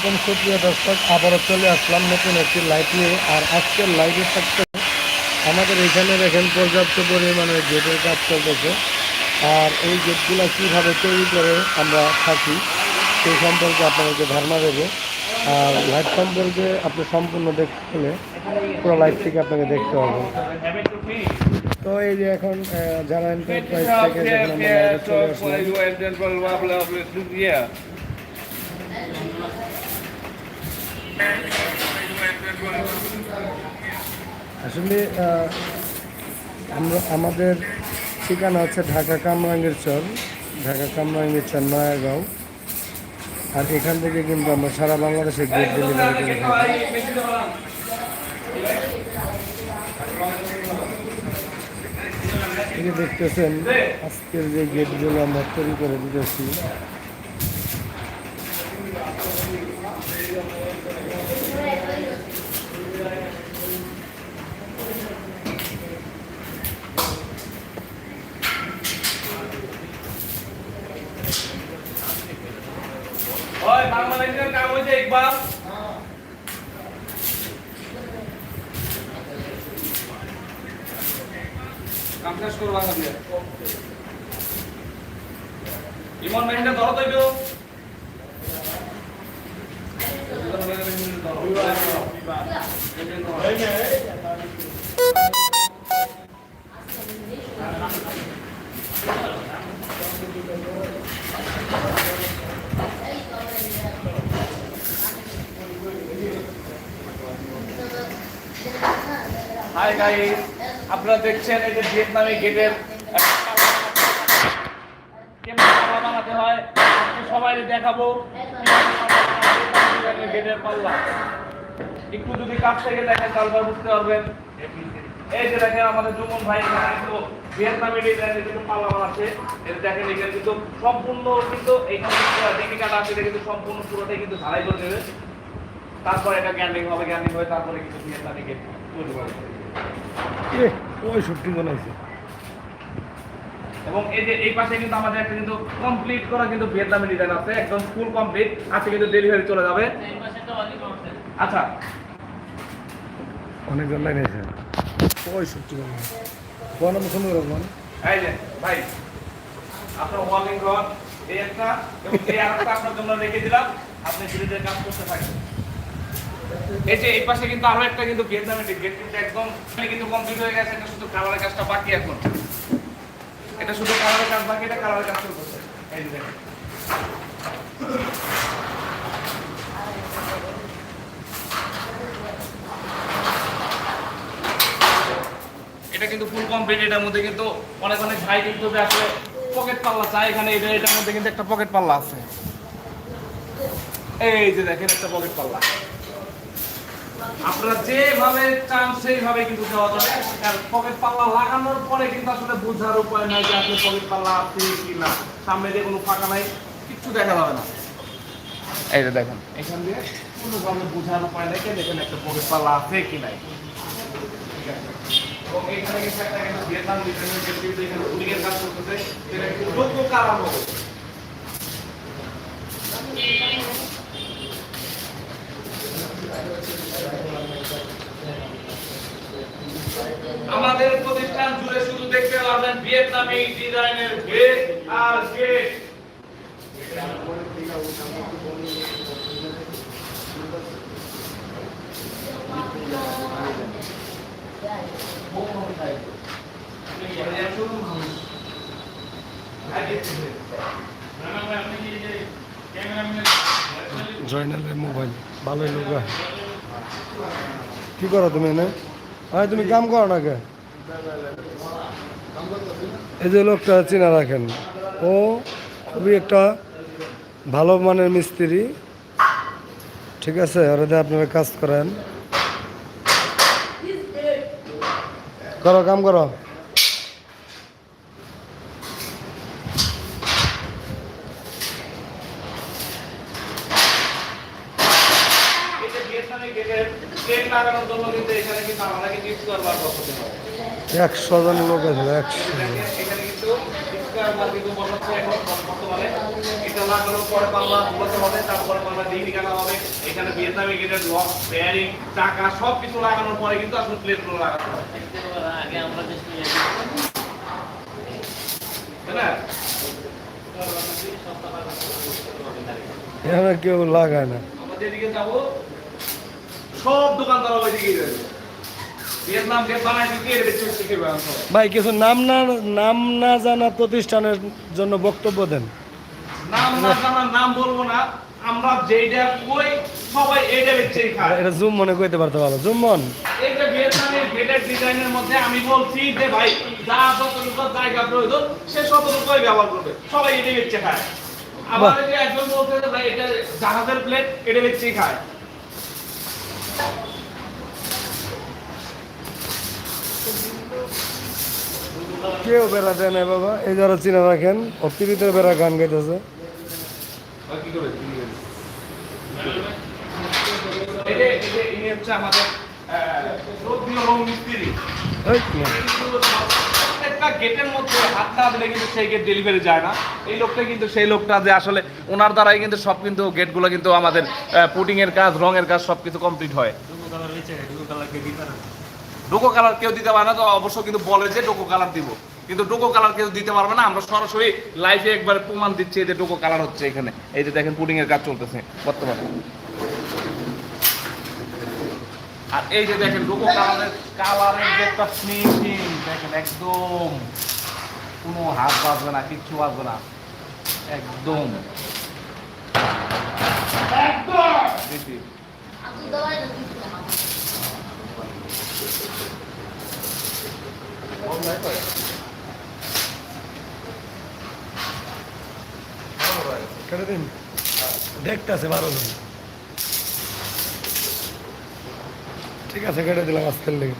আলাইকুম সুপ্রিয় দর্শক আবারও চলে আসলাম নতুন একটি লাইভ নিয়ে আর আজকের লাইভে থাকতে আমাদের এখানে দেখেন পর্যাপ্ত পরিমাণে গেটের কাজ চলতেছে আর এই গেটগুলো কীভাবে তৈরি করে আমরা থাকি সেই সম্পর্কে আপনাদেরকে ধারণা দেবো আর লাইভ সম্পর্কে আপনি সম্পূর্ণ দেখতে হলে পুরো লাইভটিকে আপনাকে দেখতে হবে তো এই যে এখন যারা এন্টারপ্রাইজ থেকে আসলে আমরা, আমাদের ঠিকানা হচ্ছে ঢাকা কামরাঙ্গের চর, ঢাকা কামরাঙ্গের চর, নয়াগাঁও। আর এখান থেকে কিন্তু আমরা সারা বাংলাদেশে গেট ডেলিভারি করে থাকি। দেখতেছেন, আজকের যে গেটগুলো আমরা তৈরি করে দিতেছি ওই বাংলাদেশের কাম হয়েছে ইকবাল। কাম শেষ করো বাংলা ইমন মেহিনটা ধরো তো একটু হাই গাইস আপনারা দেখছেন এই যে ভিয়েতনামি গেটের পাল্লা। বানাতে হয়? সবাই দেখাবো। গেটের পাল্লা। একটু যদি কাছ থেকে দেখেন, তাহলে বুঝতে পারবেন। এই যে দেখেন আমাদের জুমন ভাই কিন্তু ভিয়েতনামি ডিজাইনের কিন্তু পাল্লা বানাচ্ছে। এটা দেখেন, এখানে কিন্তু সম্পূর্ণ কিন্তু এইখানে দেখি আছে, এটা কিন্তু সম্পূর্ণ পুরোটাই কিন্তু ঢালাই করে দেবে। তারপর এটা গ্যান্ডিং হবে, গ্যান্ডিং হয়ে তারপরে কিন্তু ভিয়েতনামি গেট তৈরি করবে ওই শুটকি বানাইছে এবং এই যে এই পাশে কিন্তু আমাদের একটা কিন্তু কমপ্লিট করা কিন্তু ভিয়েতনামি ডিজাইন আছে একদম ফুল কমপ্লিট আজকে কিন্তু ডেলিভারি চলে যাবে। আচ্ছা। অনেক জন লাইন আছে। ওই শুটকি বানাইছে কোন এই যে ভাই আপনার ওয়ালিং ঘর এই একটা এবং এই আরেকটা আপনার জন্য রেখে দিলাম। আপনি ধীরে ধীরে কাজ করতে থাকেন। এই যে এই পাশে কিন্তু আরও একটা কিন্তু ভিয়েতনামি গেট কিন্তু একদম কিন্তু কমপ্লিট হয়ে গেছে, এটা শুধু কালারের কাজটা বাকি এখন। এটা শুধু কালারের কাজ বাকি, এটা কালারের কাজ এই যে এটা কিন্তু ফুল কমপ্লিট এটার মধ্যে কিন্তু অনেক অনেক ভাই কিন্তু আসলে পকেট পাল্লা চাই এখানে এটা এটার মধ্যে কিন্তু একটা পকেট পাল্লা আছে। এই যে দেখেন একটা পকেট পাল্লা আপনারা যেভাবে চান সেইভাবে কিন্তু দেওয়া যাবে। আর পকেট পাল্লা লাগানোর পরে কিন্তু আসলে বোঝার উপায় নাই যে আসলে পকেট পাল্লা আছে কি না। সামনে দিয়ে কোনো ফাঁকা নাই কিচ্ছু দেখা যাবে না। এই যে দেখেন। এখান দিয়ে কোনোভাবে বোঝার উপায় নাই যে দেখেন একটা পকেট পাল্লা আছে কি নাই। এখানে কিন্তু একটা কিন্তু ভিয়েতনাম ডিজাইনের এখানে উলিগের কাজ করতেছে যেটা যোগ্য কারণ হবে আমাদের প্রতিষ্ঠান জুড়ে শুধু দেখতে পাবেন ভিয়েতনামি ডিজাইনের গেট আর গেট জয়নালের মোবাইল ভালোই লোক। কি করো তুমি এনে হ্যাঁ তুমি কাম করো না কে এই যে লোকটা চেনা রাখেন, ও খুবই একটা ভালো মানের মিস্ত্রি। ঠিক আছে দিয়ে আপনারা কাজ করেন। করো, কাম করো। এই যে লাগানোর জন্য কিন্তু এখানে কিন্তু আমাদেরকে হয় একশো জন লোক আছে একশো এখানে কিন্তু স্কোয়ার বসাচ্ছে এখন বর্তমানে। এটা লাগানোর পরে পাল্লা বসাতে হবে তারপরে পাল্লা হবে। এখানে ভিয়েতনামি গেটের লক বেয়ারিং সব কিছু লাগানোর পরে কিন্তু আসলে প্লেটগুলো লাগাতে হবে। আগে আমরা যে তাই না? এখানে কেউ লাগায় না। আমরা যেদিকে যাব সব দোকানদার যাবে। বেশি শিখে বেড়ানো সবাই ভাই কিছু নাম না নাম না জানা প্রতিষ্ঠানের জন্য বক্তব্য দেন। নাম না জানার নাম বলব না আমরা যেইটা কই সবাই এইটা বেচেই খায়। এটা জুম মনে করতে পারতে পারো জুমন এইটা ভিয়েতনামের গেটের ডিজাইনের মধ্যে আমি বলছি যে ভাই যা যতটুকু জায়গা প্রয়োজন সে ততটুকুই ব্যবহার করবে। সবাই এটাই বেচে খায়। আবার। একজন বলছে যে ভাই এটা জাহাজের প্লেট এটা বেচেই খায়। কেউ বেড়া দেয় না বাবা এই যারা চিনে রাখেন অতিরিক্ত বেড়া গান গাইতেছে। আমাদের প্রত্যেকটা গেটের মধ্যে হাত না দিলে কিন্তু সেই গেট ডেলিভারি যায় না। এই লোকটা কিন্তু সেই লোকটা যে আসলে ওনার দ্বারাই কিন্তু সব কিন্তু গেটগুলো কিন্তু আমাদের কাজ, রঙের কাজ সব কিছু কমপ্লিট হয়। ডোকো কালার কেউ দিতে পারে না, তো অবশ্য কিন্তু বলে যে কালার দিব। কিন্তু কালার কেউ দিতে পারবে না, আমরা সরাসরি লাইভে একবার প্রমাণ দিচ্ছি এই যে ডোকো কালার হচ্ছে এখানে। এই যে দেখেন পুডিং এর কাজ চলতেছে বর্তমানে। আর এই যে দেখেন ডোকো কালারের কালারের যে একটা ফিনিশিং দেখেন একদম, কোনো হাত বাজবে না, কিচ্ছু বাজবে না। একদম। দেখতেছে বারো জন। ঠিক আছে কেটে দিলাম আজকের লেগে